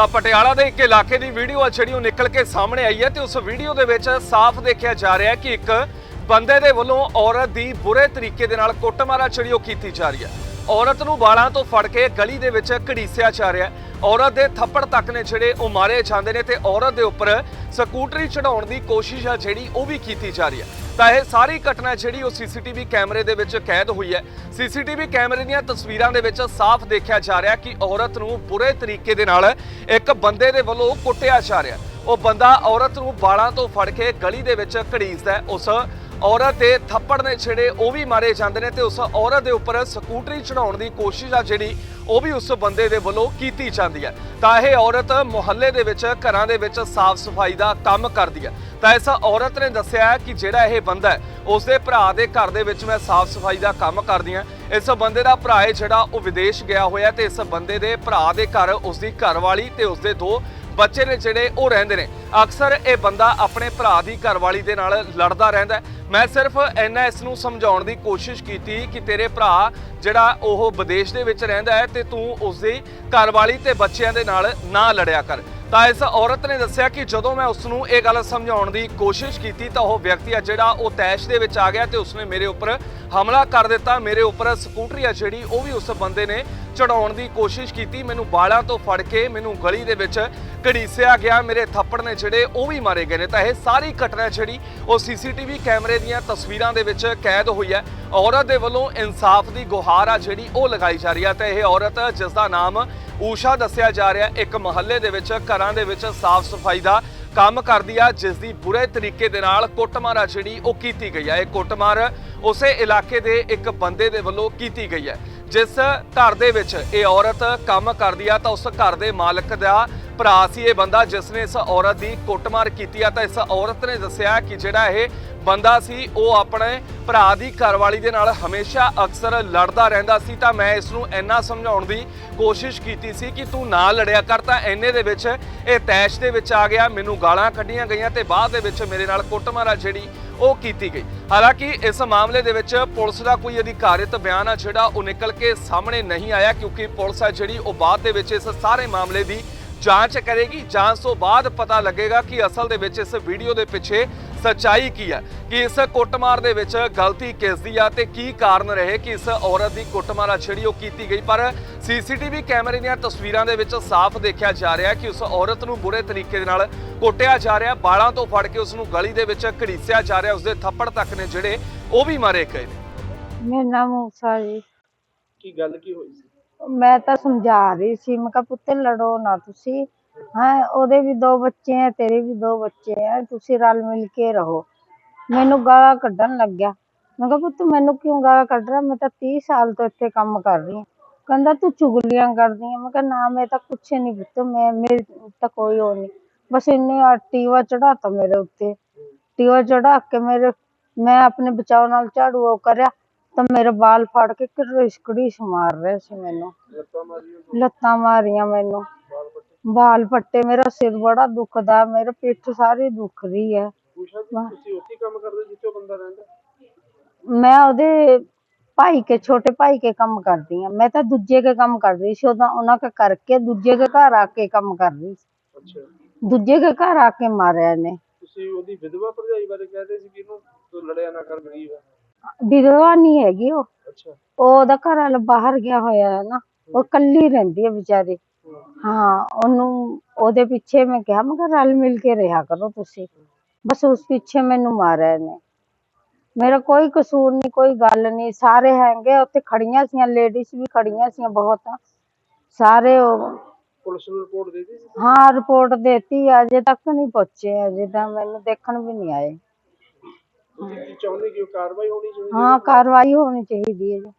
ਤਾਂ ਪਟਿਆਲਾ ਦੇ ਇੱਕ ਇਲਾਕੇ ਦੀ ਵੀਡੀਓ ਆ, ਜਿਹੜੀ ਉਹ ਨਿਕਲ ਕੇ ਸਾਹਮਣੇ ਆਈ ਹੈ ਤੇ ਉਸ ਵੀਡੀਓ ਦੇ ਵਿੱਚ ਸਾਫ਼ ਦੇਖਿਆ ਜਾ ਰਿਹਾ ਹੈ ਕਿ ਇੱਕ ਬੰਦੇ ਦੇ ਵੱਲੋਂ ਔਰਤ ਦੀ ਬੁਰੇ ਤਰੀਕੇ ਦੇ ਨਾਲ ਕੁੱਟਮਾਰਾ ਜਿਹੜੀ ਉਹ ਕੀਤੀ ਜਾ ਰਹੀ ਹੈ। ਔਰਤ ਨੂੰ ਵਾਲਾਂ ਤੋਂ ਫੜ ਕੇ ਗਲੀ ਦੇ ਵਿੱਚ ਘੜੀਸਿਆ ਜਾ ਰਿਹਾ ਹੈ। ਔਰਤ ਦੇ ਥੱਪੜ ਤੱਕ ਨੇ ਜਿਹੜੇ ਉਹ ਮਾਰੇ ਜਾਂਦੇ ਨੇ ਤੇ ਔਰਤ ਦੇ ਉੱਪਰ ਸਕੂਟਰੀ ਚੜਾਉਣ ਦੀ ਕੋਸ਼ਿਸ਼ ਆ ਜਿਹੜੀ ਉਹ ਵੀ ਕੀਤੀ ਜਾ ਰਹੀ ਹੈ। ਤਾਂ ਇਹ ਸਾਰੀ ਘਟਨਾ ਜਿਹੜੀ ਉਹ ਸੀਸੀਟੀਵੀ ਕੈਮਰੇ ਦੇ ਵਿੱਚ ਕੈਦ ਹੋਈ ਹੈ। ਸੀਸੀਟੀਵੀ ਕੈਮਰੇ ਦੀਆਂ ਤਸਵੀਰਾਂ ਦੇ ਵਿੱਚ ਸਾਫ਼ ਦੇਖਿਆ ਜਾ ਰਿਹਾ ਕਿ ਔਰਤ ਨੂੰ ਬੁਰੇ ਤਰੀਕੇ ਦੇ ਨਾਲ ਇੱਕ ਬੰਦੇ ਦੇ ਵੱਲੋਂ ਕੁੱਟਿਆ ਜਾ ਰਿਹਾ ਉਹ ਬੰਦਾ ਔਰਤ ਨੂੰ ਵਾਲਾਂ ਤੋਂ ਫੜ ਕੇ ਗਲੀ ਦੇ ਵਿੱਚ ਘੜੀਸਦਾ ਉਸ ਔਰਤ ਦੇ ਥੱਪੜ ਨੇ ਛਿੜੇ ਉਹ ਵੀ ਮਾਰੇ ਜਾਂਦੇ ਨੇ ਤੇ ਉਸ ਔਰਤ ਦੇ ਉੱਪਰ ਸਕੂਟਰੀ ਚੜਾਉਣ ਦੀ ਕੋਸ਼ਿਸ਼ ਆ ਜਿਹੜੀ ਉਹ ਵੀ ਉਸ ਬੰਦੇ ਦੇ ਵੱਲੋਂ ਕੀਤੀ ਜਾਂਦੀ ਹੈ। ਤਾਂ ਇਹ ਔਰਤ ਮੁਹੱਲੇ ਦੇ ਵਿੱਚ, ਘਰਾਂ ਦੇ ਵਿੱਚ ਸਾਫ਼ ਸਫ਼ਾਈ ਦਾ ਕੰਮ ਕਰਦੀ ਹੈ। ਤਾਂ ਇਸ ਔਰਤ ਨੇ ਦੱਸਿਆ ਕਿ ਜਿਹੜਾ ਇਹ ਬੰਦਾ ਹੈ, ਉਸ ਦੇ ਭਰਾ ਦੇ ਘਰ ਦੇ ਵਿੱਚ ਮੈਂ ਸਾਫ਼ ਸਫ਼ਾਈ ਦਾ ਕੰਮ ਕਰਦੀ ਹਾਂ। ਇਸ ਬੰਦੇ ਦਾ ਭਰਾ ਹੈ ਜਿਹੜਾ ਉਹ ਵਿਦੇਸ਼ ਗਿਆ ਹੋਇਆ ਤੇ ਇਸ ਬੰਦੇ ਦੇ ਭਰਾ ਦੇ ਘਰ, ਉਸ ਦੀ ਘਰਵਾਲੀ ਤੇ ਉਸ ਦੇ ਦੋ ਬੱਚੇ ਨੇ ਜਿਹੜੇ ਉਹ ਰਹਿੰਦੇ ਨੇ। ਅਕਸਰ ਇਹ ਬੰਦਾ ਆਪਣੇ ਭਰਾ ਦੀ ਘਰਵਾਲੀ ਦੇ ਨਾਲ ਲੜਦਾ ਰਹਿੰਦਾ ਮੈਂ ਸਿਰਫ ਇੰਨਾ ਇਸ ਨੂੰ ਸਮਝਾਉਣ ਦੀ ਕੋਸ਼ਿਸ਼ ਕੀਤੀ ਕਿ ਤੇਰੇ ਭਰਾ ਜਿਹੜਾ ਉਹ ਵਿਦੇਸ਼ ਦੇ ਵਿੱਚ ਰਹਿੰਦਾ ਹੈ ਤੇ ਤੂੰ ਉਸ ਦੀ ਘਰਵਾਲੀ ਤੇ ਬੱਚਿਆਂ ਦੇ ਨਾਲ ਨਾ ਲੜਿਆ ਕਰ। ਤਾਂ ਇਸ ਔਰਤ ਨੇ ਦੱਸਿਆ ਕਿ ਜਦੋਂ ਮੈਂ ਉਸ ਨੂੰ ਇਹ ਗੱਲ ਸਮਝਾਉਣ ਦੀ ਕੋਸ਼ਿਸ਼ ਕੀਤੀ ਤਾਂ ਉਹ ਵਿਅਕਤੀ ਆ ਜਿਹੜਾ ਉਹ ਤੈਸ਼ ਦੇ ਵਿੱਚ ਆ ਗਿਆ ਤੇ ਉਸਨੇ ਮੇਰੇ ਉੱਪਰ ਹਮਲਾ ਕਰ ਦਿੱਤਾ। ਮੇਰੇ ਉੱਪਰ ਸਕੂਟਰੀ ਆ ਜਿਹੜੀ, ਉਹ ਵੀ ਉਸ ਬੰਦੇ ਨੇ ਚੜਾਉਣ ਦੀ ਕੋਸ਼ਿਸ਼ ਕੀਤੀ। ਮੈਨੂੰ ਬਾਲਾਂ ਤੋਂ ਫੜ ਕੇ ਮੈਨੂੰ ਗਲੀ ਦੇ ਵਿੱਚ ਘੜੀਸਿਆ ਗਿਆ। ਮੇਰੇ ਥੱਪੜ ਨੇ ਜਿਹੜੇ ਉਹ ਵੀ ਮਾਰੇ ਗਏ ਨੇ। ਤਾਂ ਇਹ ਸਾਰੀ ਘਟਨਾ ਜਿਹੜੀ ਉਹ ਸੀਸੀਟੀਵੀ ਕੈਮਰੇ ਦੀਆਂ ਤਸਵੀਰਾਂ ਦੇ ਵਿੱਚ ਕੈਦ ਹੋਈ ਹੈ। ਔਰਤ ਦੇ ਵੱਲੋਂ ਇਨਸਾਫ ਦੀ ਗੁਹਾਰ ਆ ਜਿਹੜੀ ਉਹ ਲਗਾਈ ਜਾ ਰਹੀ ਹੈ। ਤੇ ਇਹ ਔਰਤ, ਜਿਸ ਦਾ ਨਾਮ ਊਸ਼ਾ ਦੱਸਿਆ ਜਾ ਰਿਹਾ, ਇੱਕ ਮਹੱਲੇ ਦੇ ਵਿੱਚ, ਘਰਾਂ ਦੇ ਵਿੱਚ ਸਾਫ਼ ਸਫ਼ਾਈ ਦਾ ਕੰਮ ਕਰਦੀ ਆ, ਜਿਸ ਦੀ ਬੁਰੇ ਤਰੀਕੇ ਦੇ ਨਾਲ ਕੁੱਟਮਾਰ ਆ ਜਿਹੜੀ ਉਹ ਕੀਤੀ ਗਈ ਹੈ ਇਹ ਕੁੱਟਮਾਰ ਉਸੇ ਇਲਾਕੇ ਦੇ ਇੱਕ ਬੰਦੇ ਦੇ ਵੱਲੋਂ ਕੀਤੀ ਗਈ ਹੈ। ਜਿਸ ਘਰ ਦੇ ਵਿੱਚ ਇਹ ਔਰਤ ਕੰਮ ਕਰਦੀ ਆ ਤਾਂ ਉਸ ਘਰ ਦੇ ਮਾਲਕ ਦਾ ਭਰਾ ਸੀ ਇਹ ਬੰਦਾ ਜਿਸ ਨੇ ਇਸ ਔਰਤ ਦੀ ਕੁੱਟਮਾਰ ਕੀਤੀ ਆ ਤਾਂ ਇਸ ਔਰਤ ਨੇ ਦੱਸਿਆ ਕਿ ਜਿਹੜਾ ਇਹ ਬੰਦਾ ਸੀ ਉਹ ਆਪਣੇ ਭਰਾ ਦੀ ਘਰਵਾਲੀ ਦੇ ਨਾਲ ਹਮੇਸ਼ਾ ਅਕਸਰ ਲੜਦਾ ਰਹਿੰਦਾ ਸੀ ਤਾਂ ਮੈਂ ਇਸ ਨੂੰ ਇੰਨਾ ਸਮਝਾਉਣ ਦੀ ਕੋਸ਼ਿਸ਼ ਕੀਤੀ ਸੀ ਕਿ ਤੂੰ ਨਾ ਲੜਿਆ ਕਰ ਤਾਂ ਐਨੇ ਦੇ ਵਿੱਚ ਇਹ ਤੈਸ਼ ਦੇ ਵਿੱਚ ਆ ਗਿਆ, ਮੈਨੂੰ ਗਾਲਾਂ ਕੱਢੀਆਂ ਗਈਆਂ ਤੇ ਬਾਅਦ ਦੇ ਵਿੱਚ ਮੇਰੇ ਨਾਲ ਕੁੱਟਮਾਰ ਆ ਜਿਹੜੀ ਉਹ ਕੀਤੀ ਗਈ। ਹਾਲਾਂਕਿ ਇਸ ਮਾਮਲੇ ਦੇ ਵਿੱਚ ਪੁਲਿਸ ਦਾ ਕੋਈ ਅਧਿਕਾਰਿਤ ਬਿਆਨ ਆ ਜਿਹੜਾ ਉਹ ਨਿਕਲ ਕੇ ਸਾਹਮਣੇ ਨਹੀਂ ਆਇਆ ਕਿਉਂਕਿ ਪੁਲਿਸ ਆ ਜਿਹੜੀ ਉਹ ਬਾਅਦ ਦੇ ਵਿੱਚ ਇਸ ਸਾਰੇ ਮਾਮਲੇ ਦੀ ਜਾਂਚ ਕਰੇਗੀ। ਜਾਂਚ ਤੋਂ ਬਾਅਦ ਪਤਾ ਲੱਗੇਗਾ ਕਿ ਅਸਲ ਦੇ ਵਿੱਚ ਇਸ ਵੀਡੀਓ ਦੇ ਪਿੱਛੇ ਸੱਚਾਈ ਕੀ ਹੈ? ਕਿ ਇਸ ਕੁੱਟਮਾਰ ਦੇ ਵਿੱਚ ਗਲਤੀ ਕਿਸ ਦੀ ਆ ਤੇ ਕੀ ਕਾਰਨ ਰਹੇ ਕਿ ਇਸ ਔਰਤ ਦੀ ਕੁੱਟਮਾਰ ਆ ਜਿਹੜੀ ਉਹ ਕੀਤੀ ਗਈ? ਪਰ ਸੀਸੀਟੀਵੀ ਕੈਮਰੇ ਦੀਆਂ ਤਸਵੀਰਾਂ ਦੇ ਵਿੱਚ ਸਾਫ਼ ਦੇਖਿਆ ਜਾ ਰਿਹਾ ਕਿ ਉਸ ਔਰਤ ਨੂੰ ਬੁਰੇ ਤਰੀਕੇ ਦੇ ਨਾਲ ਕੁੱਟਿਆ ਜਾ ਰਿਹਾ। ਬਾਲਾਂ ਤੋਂ ਫੜ ਕੇ ਉਸ ਨੂੰ ਗਲੀ ਦੇ ਵਿੱਚ ਘੜੀਸਿਆ ਜਾ ਰਿਹਾ। ਉਸ ਦੇ ਥੱਪੜ ਤੱਕ ਨੇ ਜਿਹੜੇ ਉਹ ਵੀ ਮਾਰੇ ਗਏ ਨੇ। ਮੇਰਾ ਨਾਮ ਊਸ਼ਾ ਜੀ। ਕੀ ਗੱਲ ਕੀ ਹੋਈ ਸੀ? ਮੈਂ ਤਾਂ ਸਮਝਾ ਰਹੀ ਸੀ। ਮੈਂ ਕਿਹਾ ਪੁੱਤ ਲੜੋ ਨਾ ਤੁਸੀਂ। ਹਾਂ ਉਹਦੇ ਵੀ ਦੋ ਬੱਚੇ ਹੈ ਤੇਰੇ ਵੀ ਦੋ ਬੱਚੇ ਹੈ ਤੁਸੀਂ ਰਲ ਮਿਲ ਕੇ ਰਹੋ ਮੈਨੂੰ ਗਾਲਾਂ ਕੱਢਣ ਲੱਗਿਆ ਮੈਂ ਕਿਹਾ ਪੁੱਤ ਮੈਨੂੰ ਕਿਉਂ ਗਾਲਾਂ ਕੱਢ ਰਿਹਾ ਮੈਂ ਤਾਂ 30 ਸਾਲ ਤੋਂ ਇੱਥੇ ਕੰਮ ਕਰ ਰਹੀ ਹਾਂ ਕਹਿੰਦਾ ਤੂੰ ਚੁਗਲੀਆਂ ਕਰਦੀ ਹੈ ਮੈਂ ਕਿਹਾ ਨਾ ਮੈਂ ਤਾਂ ਕੁਛ ਨਹੀਂ ਪੁੱਤ ਮੈਂ ਮੇਰੇ ਤਾਂ ਕੋਈ ਉਹ ਨਹੀਂ ਬਸ ਇੰਨੇ ਆ ਟੀਵਾ ਚੜਾਤਾ ਮੇਰੇ ਉੱਤੇ ਟੀਵਾ ਚੜਾ ਕੇ ਮੇਰੇ ਮੈਂ ਆਪਣੇ ਬਚਾਓ ਨਾਲ ਝਾੜੂ ਉਹ ਕਰਿਆ ਤਾਂ ਮੇਰੇ ਵਾਲ ਫੜ ਕੇ ਘੜੀਸ ਘੜੀਸ ਮਾਰ ਰਹੇ ਸੀ ਮੈਨੂੰ ਲੱਤਾਂ ਮਾਰੀਆਂ ਮੈਨੂੰ ਵਾਲ ਪੱਟੇ ਮੇਰਾ ਸਿਰ ਬੜਾ ਦੁਖਦਾ ਮੇਰੇ ਪਿੱਠ ਸਾਰੀ ਦੁਖ ਰਹੀ ਹੈ। ਪੂਛਾ ਤੁਸੀਂ ਉੱਥੇ ਹੀ ਕੰਮ ਕਰਦੇ ਜਿੱਥੇ ਉਹ ਬੰਦਾ ਰਹਿੰਦਾ? ਮੈਂ ਉਹਦੇ ਭਾਈ ਕੇ ਛੋਟੇ ਭਾਈ ਕੇ ਕੰਮ ਕਰਦੀ ਹਾਂ। ਮੈਂ ਤਾਂ ਦੂਜੇ ਕੇ ਕੰਮ ਕਰ ਰਹੀ ਸੀ ਉਹਦਾ ਉਹਨਾਂ ਕੇ ਕਰਕੇ ਦੂਜੇ ਕੇ ਘਰ ਆ ਕੇ ਕੰਮ ਕਰ ਰਹੀ ਸੀ। ਅੱਛਾ। ਦੂਜੇ ਕੇ ਘਰ ਆ ਕੇ ਮਾਰਿਆ ਨੇ ਤੁਸੀਂ ਉਹਦੀ ਵਿਧਵਾ ਭਰਜਾਈ ਬਾਰੇ ਕਹਿੰਦੇ ਸੀ ਕਿ ਇਹਨੂੰ ਤੂੰ ਲੜਿਆ ਨਾ ਕਰ ਗਰੀਬ ਹੈ। ਵਿਧਵਾ ਨਹੀਂ ਹੈਗੀ ਉਹ। ਅੱਛਾ। ਉਹ ਉਹਦਾ ਘਰ ਵਾਲਾ ਬਾਹਰ ਗਿਆ ਹੋਇਆ ਹੈ ਨਾ। ਉਹ ਕੱਲੀ ਰਹਿੰਦੀ ਹੈ ਵਿਚਾਰੀ। ਹਾਂ ਉਹਨੂੰ ਉਹਦੇ ਪਿੱਛੇ ਮੈਂ ਕਿਹਾ ਮੈਂ ਕਿਹਾ ਰਲ ਮਿਲ ਕੇ ਰਿਹਾ ਕਰੋ ਤੁਸੀਂ। ਬਸ ਉਸ ਪਿੱਛੇ ਮੈਨੂੰ ਮਾਰਿਆ ਨੇ ਮੇਰਾ ਕੋਈ ਕਸੂਰ ਨਹੀਂ ਕੋਈ ਗੱਲ ਨਹੀਂ। ਸਾਰੇ ਹੈਗੇ ਉੱਥੇ ਖੜੀਆਂ ਸੀਆਂ ਲੇਡੀਜ਼ ਵੀ ਖੜੀਆਂ ਸੀਆਂ ਬਹੁਤ। ਸਾਰੇ ਉਹ ਪੁਲਿਸ ਨੂੰ ਰਿਪੋਰਟ ਦੇ ਦਿੱਤੀ ਸੀ? ਹਾਂ ਰਿਪੋਰਟ ਦੇਤੀ ਹੈ, ਅਜੇ ਤੱਕ ਨਹੀਂ ਪਹੁੰਚੇ ਅਜੇ ਤਾਂ ਮੈਨੂੰ ਦੇਖਣ ਵੀ ਨਹੀਂ ਆਏ। ਤੁਸੀਂ ਕੀ ਚਾਹੁੰਦੇ ਕਿ ਉਹ ਕਾਰਵਾਈ ਹੋਣੀ ਚਾਹੀਦੀ ਹਾਂ ਕਾਰਵਾਈ ਹੋਣੀ ਚਾਹੀਦੀ ਹੈ ਜੀ।